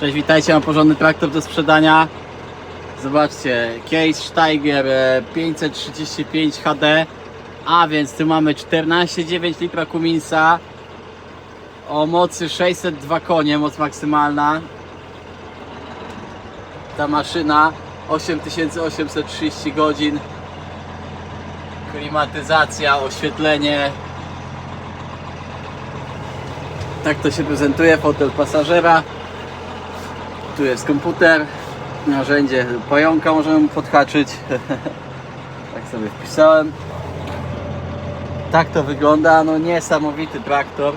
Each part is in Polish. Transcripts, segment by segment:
Cześć, witajcie, mam porządny traktor do sprzedania. Zobaczcie, case Steiger e, 535 HD, a więc tu mamy 14,9 litra Cuminsa o mocy 602 konie, moc maksymalna. Ta maszyna 8830 godzin. Klimatyzacja, oświetlenie. Tak to się prezentuje, fotel pasażera. Tu jest komputer, narzędzie pająka możemy podhaczyć. tak sobie wpisałem. Tak to wygląda, no niesamowity traktor.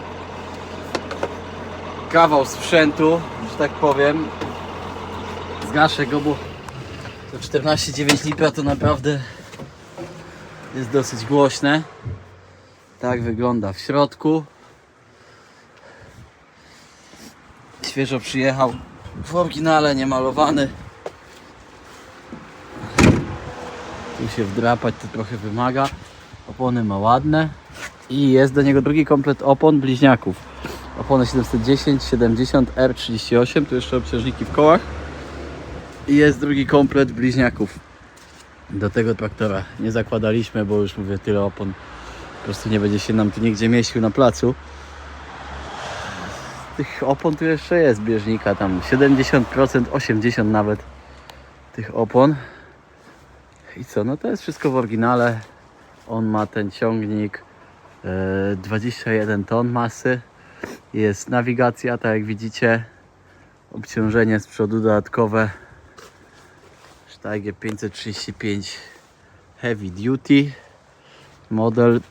Kawał sprzętu, że tak powiem. Zgaszę go, bo to 14,9 litra to naprawdę jest dosyć głośne. Tak wygląda w środku. Świeżo przyjechał w oryginale, niemalowany. Tu się wdrapać to trochę wymaga. Opony ma ładne. I jest do niego drugi komplet opon bliźniaków. Opony 710, 70, R38. Tu jeszcze obciążniki w kołach. I jest drugi komplet bliźniaków do tego traktora. Nie zakładaliśmy, bo już mówię tyle opon. Po prostu nie będzie się nam tu nigdzie mieścił na placu tych opon tu jeszcze jest bieżnika tam 70%, 80% nawet tych opon. I co, no to jest wszystko w oryginale. On ma ten ciągnik e, 21 ton masy. Jest nawigacja, tak jak widzicie. Obciążenie z przodu dodatkowe. Steiger 535 Heavy Duty. Model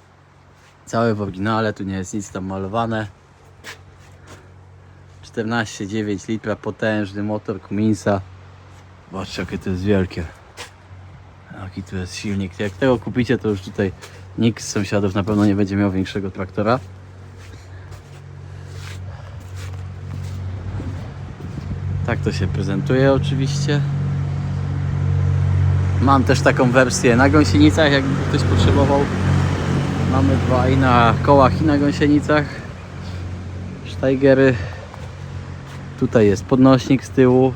cały w oryginale, tu nie jest nic tam malowane. 14,9 litra, potężny motor Cuminsa. Zobaczcie jakie to jest wielkie. Jaki tu jest silnik. Jak tego kupicie, to już tutaj nikt z sąsiadów na pewno nie będzie miał większego traktora. Tak to się prezentuje oczywiście. Mam też taką wersję na gąsienicach, jakby ktoś potrzebował. Mamy dwa i na kołach i na gąsienicach. Steigery Tutaj jest podnośnik z tyłu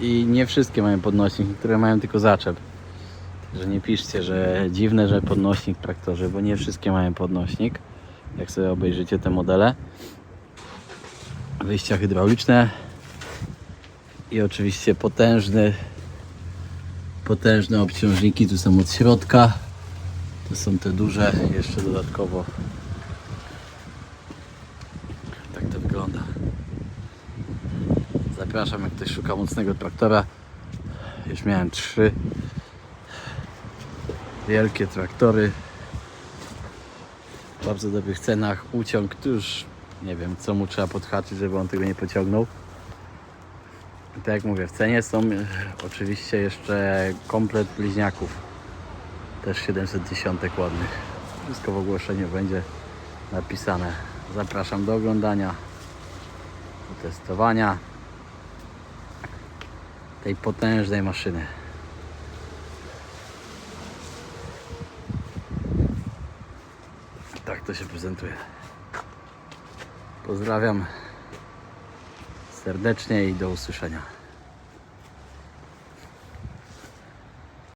i nie wszystkie mają podnośnik, niektóre mają tylko zaczep. Także nie piszcie, że dziwne, że podnośnik w traktorze, bo nie wszystkie mają podnośnik. Jak sobie obejrzycie te modele. Wyjścia hydrauliczne i oczywiście potężny potężne obciążniki tu są od środka. To są te duże jeszcze dodatkowo. Tak to wygląda. Zapraszam, jak ktoś szuka mocnego traktora. Już miałem trzy wielkie traktory w bardzo dobrych cenach. Uciąg tu już nie wiem, co mu trzeba podhaczyć, żeby on tego nie pociągnął. I tak jak mówię, w cenie są oczywiście jeszcze komplet bliźniaków. Też 710 ładnych. Wszystko w ogłoszeniu będzie napisane. Zapraszam do oglądania, do testowania tej potężnej maszyny. Tak to się prezentuje. Pozdrawiam serdecznie i do usłyszenia.